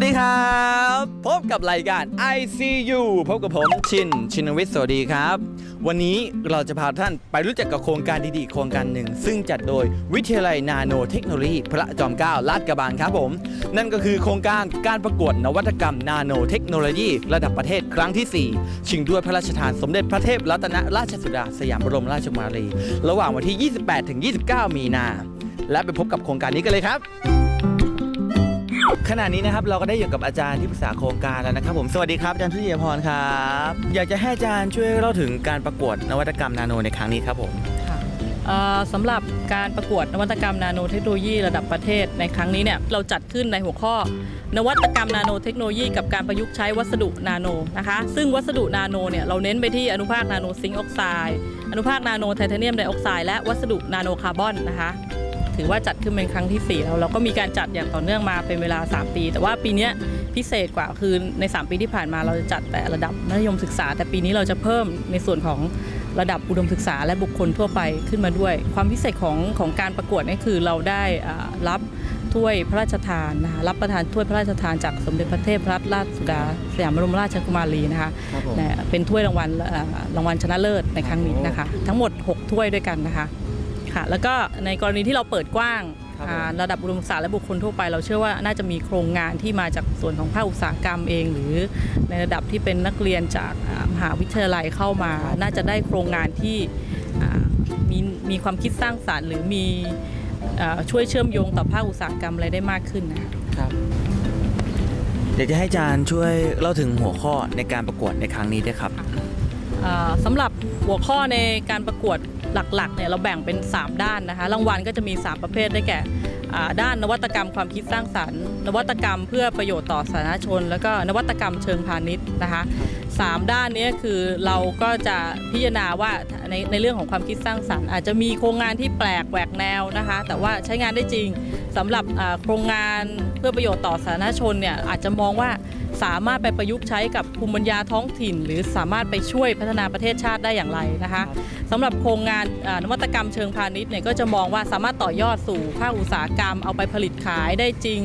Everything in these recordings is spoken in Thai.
วัสดีครับ พบกับรายการ ICU พบกับผมชินชินวิทย์สวัสดีครับ วันนี้เราจะพาท่านไปรู้จักกับโครงการดีๆ โครงการหนึ่ง ซึ่งจัดโดยวิทยาลัยนาโนเทคโนโลยีพระจอมเกล้าลาดกระบังครับผม นั่นก็คือโครงการการประกวดนวัตกรรมนาโนเทคโนโลยีระดับประเทศครั้งที่ 4 ชิงด้วยพระราชทานสมเด็จพระเทพรัตนราชสุดาสยามบรมราชกุมารี ระหว่างวันที่ 28-29 มีนา และไปพบกับโครงการนี้กันเลยครับ ขณะนี้นะครับเราก็ได้อยู่กับอาจารย์ที่ปรึกษาโครงการแล้วนะครับ ผมสวัสดีครับอาจารย์ทุติยพรครับอยากจะให้อาจารย์ช่วยเล่าถึงการประกวดนวัตกรรมนาโนในครั้งนี้ครับผมเอ่อสำหรับการประกวดนวัตกรรมนาโนเทคโนโลยีระดับประเทศในครั้งนี้เนี่ยเราจัดขึ้นในหัวข้อ นวัตกรรมนาโนเทคโนโลยีกับการประยุกต์ใช้วัสดุนาโนนะคะซึ่งวัสดุนาโนเนี่ยเราเน้นไปที่อนุภาคนาโนซิงค์ออกไซด์อนุภาคนาโนไทเทเนียมไดออกไซด์และวัสดุนาโนคาร์บอนนะคะ ถือว่าจัดขึ้นเป็นครั้งที่ 4 แล้วเราก็มีการจัดอย่างต่อเนื่องมาเป็นเวลา 3 ปี แต่ว่าปีเนี้ยพิเศษกว่าคือใน 3 ปีที่ผ่านมาเราจะจัดแต่ระดับมัธยมศึกษา แต่ปีนี้เราจะเพิ่มในส่วนของระดับอุดมศึกษาและบุคคลทั่วไปขึ้นมาด้วย ความพิเศษของของการประกวดนี่คือเราได้อ่ารับถ้วยพระราชทานนะคะรับประทานถ้วยพระราชทานจากสมเด็จพระเทพรัตนราชสุดาสยามบรมราชกุมารีนะคะครับผมนะเป็นถ้วยรางวัลเอ่อรางวัลชนะเลิศในครั้งนี้นะคะ ทั้งหมด 6 ถ้วยด้วยกันนะคะ ค่ะ แล้วก็ในกรณีที่เราเปิดกว้างครับผม อ่าระดับอุดมศึกษาและบุคคลทั่วไป เราเชื่อว่าน่าจะมีโครงงานที่มาจากส่วนของภาคอุตสาหกรรมเอง หรือในระดับที่เป็นนักเรียนจากอ่ามหาวิทยาลัยเข้ามา น่าจะได้โครงงานที่อ่ามีมีความคิดสร้างสารรค์ หรือมีอ่าช่วยเชื่อมโยงต่อภาคอุตสาหกรรมอะไรได้มากขึ้นนะคะ ครับอยากจะให้อาจารย์ช่วยเล่าถึงหัวข้อในการประกวดในครั้งนี้ด้วยครับอ่า สำหรับหัวข้อในการประกวดหลักๆเนี่ยเราแบ่งเป็น 3 ด้านนะคะรางวัลก็จะมี 3 ประเภทได้แก่ด้านนวัตกรรมความคิดสร้างสรรค์ นวัตกรรมเพื่อประโยชน์ต่อสาธารณชน แล้วก็นวัตกรรมเชิงพาณิชย์นะคะสามด้านนี้คือเราก็จะพิจารณาว่าในในเรื่องของความคิดสร้างสรรค์ อาจจะมีโครงงานที่แปลกแหวกแนวนะคะ แต่ว่าใช้งานได้จริงสำหรับโครงงานเพื่อประโยชน์ต่อสาธารณชนเนี่ยอาจจะมองว่า สามารถไปประยุกต์ใช้กับภูมิปัญญาท้องถิ่น หรือสามารถไปช่วยพัฒนาประเทศชาติได้อย่างไรนะคะสำหรับโครงงานอ่านวัตกรรมเชิงพาณิชย์เนี่ยก็จะมองว่าสามารถต่อยอดสู่ภาคอุตสาหกรรมเอาไปผลิตขายได้จริง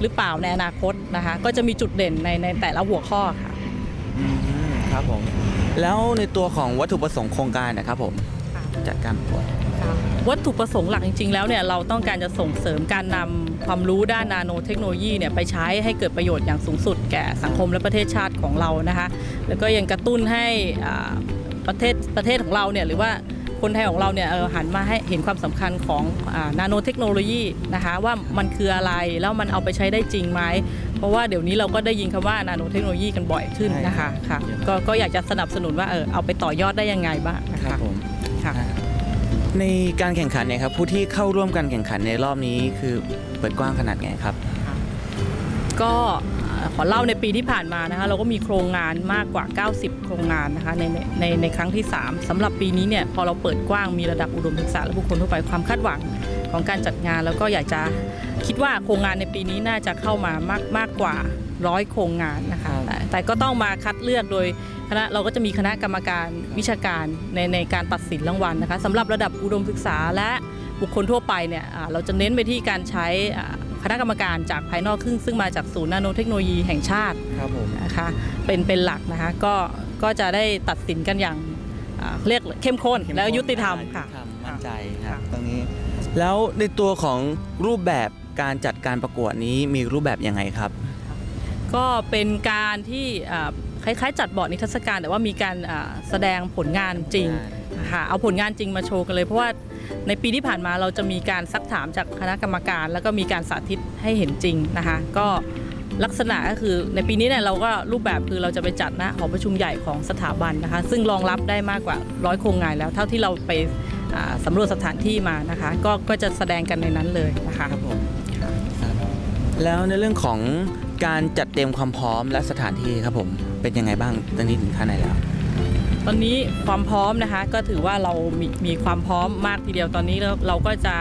หรือเปล่าในอนาคตนะคะก็จะมีจุดเด่นในในแต่ละหัวข้อค่ะอืมครับผมแล้วในตัวของวัตถุประสงค์โครงการนะครับผมจัดการประกวด วัตถุประสงค์หลักจริง ๆ แล้วเนี่ยเราต้องการจะส่งเสริมการนำความรู้ด้านนาโนเทคโนโลยีเนี่ยไปใช้ให้เกิดประโยชน์อย่างสูงสุดแก่สังคมและประเทศชาติของเรานะคะแล้วก็ยังกระตุ้นให้อ่าประเทศประเทศของเราเนี่ยหรือว่าคนไทยของเราเนี่ยเออหันมาให้เห็นความสำคัญของนาโนเทคโนโลยีนะคะว่ามันคืออะไรแล้วมันเอาไปใช้ได้จริงไหมเพราะว่าเดี๋ยวนี้เราก็ได้ยินคำว่านาโนเทคโนโลยีกันบ่อยขึ้นนะคะค่ะก็ก็อยากจะสนับสนุนว่าเออเอาไปต่อยอดได้ยังไงบ้างนะครัคะบผมค่ะ ในการแข่งขันเนี่ยครับผู้ที่เข้าร่วมการแข่งขันในรอบนี้คือเปิดกว้างขนาดไงครับ ก็ขอเล่าในปีที่ผ่านมานะคะเราก็มีโครงงานมากกว่า 90 โครงงานนะคะในในในในครั้งที่ 3สำหรับปีนี้เนี่ยพอเราเปิดกว้างมีระดับอุดมศึกษาและบุคคลทั่วไปความคาดหวังของการจัดงาน แล้วก็อยากจะคิดว่าโครงงานในปีนี้น่าจะเข้ามามากมากกว่าร้อยโครงงานนะคะแต่ แต่ก็ต้องมาคัดเลือกโดยคณะเราก็จะมีคณะกรรมการวิชาการในในการตัดสินรางวัลนะคะสำหรับระดับอุดมศึกษาและบุคคลทั่วไปเนี่ยอ่าเราจะเน้นไปที่การใช้อ่าคณะกรรมการจากภายนอกซึ่งซึ่งมาจากศูนย์นาโนเทคโนโลยีแห่งชาติครับผมนะคะเป็นเป็นหลักนะคะก็ก็จะได้ตัดสินกันอย่างอ่าเรียกเข้มข้นแล้วยุติธรรมค่ะมั่นใจคค่ะรับตรงนี้ แล้วในตัวของรูปแบบการจัดการประกวดนี้มีรูปแบบยังไงครับ ก็เป็นการที่อ่าคล้ายๆ จัดบอร์ดนิทรรศการ แต่ว่ามีการอ่าแสดงผลงานจริงค่ะเอาผลงานจริงมาโชว์กันเลย เพราะว่าในปีที่ผ่านมาเราจะมีการซักถามจากคณะกรรมการ แล้วก็มีการสาธิตให้เห็นจริงนะคะ ก็ลักษณะก็คือในปีนี้เนี่ยเราก็รูปแบบคือเราจะไปจัดณหอประชุมใหญ่ของสถาบันนะคะ ซึ่งรองรับได้มากกว่าร้อยโครงงานแล้ว เท่าที่เราไปอ่าสำรวจสถานที่มานะคะ ก็ก็จะแสดงกันในนั้นเลยนะคะครับผมแล้วในเรื่องของ การจัดเตรียมความพร้อมและสถานที่ครับผมเป็นยังไงบ้างตอนนี้ถึงขั้นไหนแล้ว ตอนนี้ความพร้อมนะคะก็ถือว่าเรามีมีความพร้อมมากทีเดียวตอนนี้เราเราก็จะ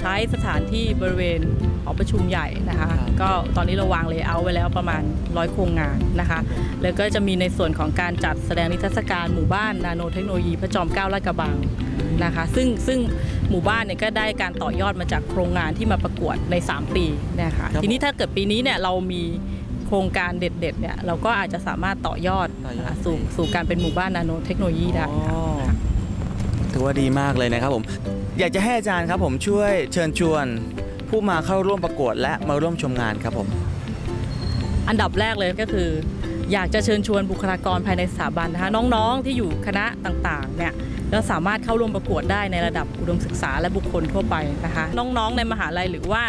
ใช้สถานที่บริเวณหอประชุมใหญ่นะคะครับก็ตอนนี้เราวางเลเยอร์ไว้แล้วประมาณร้อยโครงงานนะคะ แล้วก็จะมีในส่วนของการจัดแสดงนิทรรศการหมู่บ้านนาโนเทคโนโลยีพระจอมเกล้าลาดกระบังนะคะ ซึ่งซึ่งหมู่บ้านเนี่ยก็ได้การต่อยอดมาจากโครงงานที่มาประกวดใน 3 ปีนะคะครับทีนี้ถ้าเกิดปีนี้เนี่ยเรามีโครงการเด็ดๆเนี่ยเราก็อาจจะสามารถต่อยอดต่อยอดอ่าสู่ไปสู่การเป็นหมู่บ้านนาโนเทคโนโลยีได้อ๋อ ถือว่าดีมากเลยนะครับผม อยากจะให้อาจารย์ครับผมช่วยเชิญชวน ผู้มาเข้าร่วมประกวดและมาร่วมชมงานครับผม อันดับแรกเลยก็คือ อยากจะเชิญชวนบุคลากรภายในสถาบันนะคะน้องๆที่อยู่คณะต่างๆเนี่ยแล้วสามารถเข้าร่วมประกวดได้ในระดับอุดมศึกษาและบุคคลทั่วไปนะคะ น้องๆในมหาลัยหรือว่า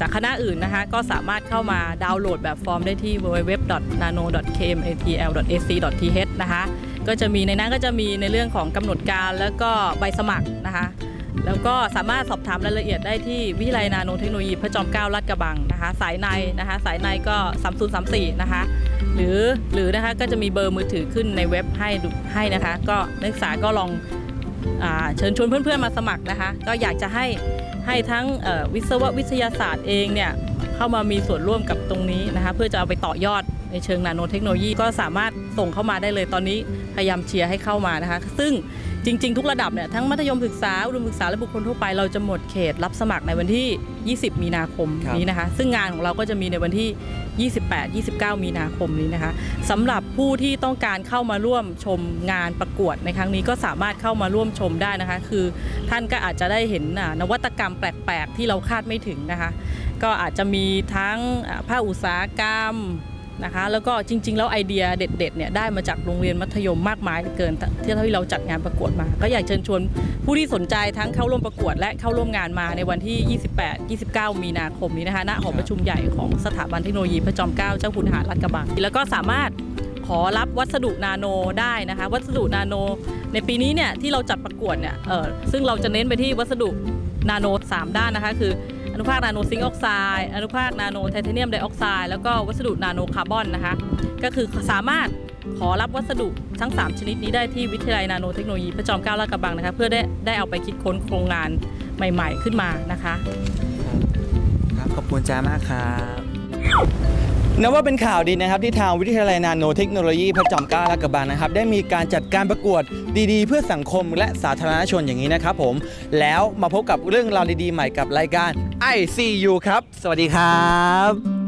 จากคณะอื่นนะคะก็สามารถเข้ามาดาวน์โหลดแบบฟอร์มได้ที่ www.nano.kmatl.ac.th นะคะ ก็จะมีในนั้นก็จะมีในเรื่องของกำหนดการแล้วก็ใบสมัครนะคะ แล้วก็สามารถสอบถามรายละเอียดได้ที่วิทยาลัยนาโนเทคโนโลยีพระจอมเกล้าลาดกระบังนะคะ สายในนะคะ สายในก็ 3034 นะคะ หรือหรือนะคะก็จะมีเบอร์มือถือขึ้นในเว็บให้ให้นะคะ ก็นักศึกษาก็ลองอเชิญชวนเพื่อนๆมาสมัครนะคะ ก็อยากจะให้ให้ทั้งวิศววิทยาศาสตร์เองเนี่ยเข้ามามีส่วนร่วมกับตรงนี้นะคะ เพื่อจะเอาไปต่อยอด ในเชิงนาโนเทคโนโลยีก็สามารถส่งเข้ามาได้เลยตอนนี้พยายามเชียร์ให้เข้ามานะคะ ซึ่งจริง ๆ ทุกระดับเนี่ยทั้งมัธยมศึกษาอุดมศึกษาและบุคคลทั่วไปเราจะหมดเขตรับสมัครในวันที่ 20 มีนาคมครับนี้นะคะ ซึ่งงานของเราก็จะมีในวันที่ 28 29 มีนาคมนี้นะคะสำหรับผู้ที่ต้องการเข้ามาร่วมชมงานประกวดในครั้งนี้ก็สามารถเข้ามาร่วมชมได้นะคะ คือท่านก็อาจจะได้เห็นอ่านวัตกรรมแปลก ๆ ที่เราคาดไม่ถึงนะคะ ก็อาจจะมีทั้งอ่าภาคอุตสาหกรรม นะคะ แล้วก็จริง ๆ แล้วไอเดียเด็ดๆเนี่ยได้มาจากโรงเรียนมัธยมมากมายเลือเกินที่เท่าที่เราจัดงานประกวดมา ก็อยากเชิญชวนผู้ที่สนใจทั้งเข้าร่วมประกวด และเข้าร่วมงานมาในวันที่ 28 29 มีนาคมนี้นะคะณหอประชุมใหญ่ของสถาบันเทคโนโลยีพระจอมเกล้าเจ้าคุณทหารลาดกระบังแล้วก็สามารถขอรับวัสดุนาโนได้นะคะ วัสดุนาโน ในปีนี้เนี่ยที่เราจัดประกวดเนี่ยซึ่งเราจะเน้นไปที่วัสดุนาโน 3 ด้านนะคะคือ อนุภาคนาโนซิงค์ออกไซด์อนุภาคนาโนไทเทเนียมไดออกไซด์แล้วก็วัสดุนาโนคาร์บอนนะคะ ก็คือสามารถขอรับวัสดุทั้ง 3 ชนิดนี้ได้ที่วิทยาลัยนาโนเทคโนโลยีพระจอมเกล้าลาดกระบังนะคะเพื่อได้ได้เอาไปคิดค้นโครงงานใหม่ ๆ ขึ้นมานะคะ ครับขอบคุณจ้ามากครับ นับว่าเป็นข่าวดีนะครับที่ทางวิทยาลัยนาโนเทคโนโลยีพระจอมเกล้าลากระบังนะครับได้มีการจัดการประกวดดีๆ เพื่อสังคมและสาธารณชนอย่างนี้นะครับผมแล้วมาพบกับเรื่องราวดีๆใหม่กับรายการ ICU ครับ สวัสดีครับ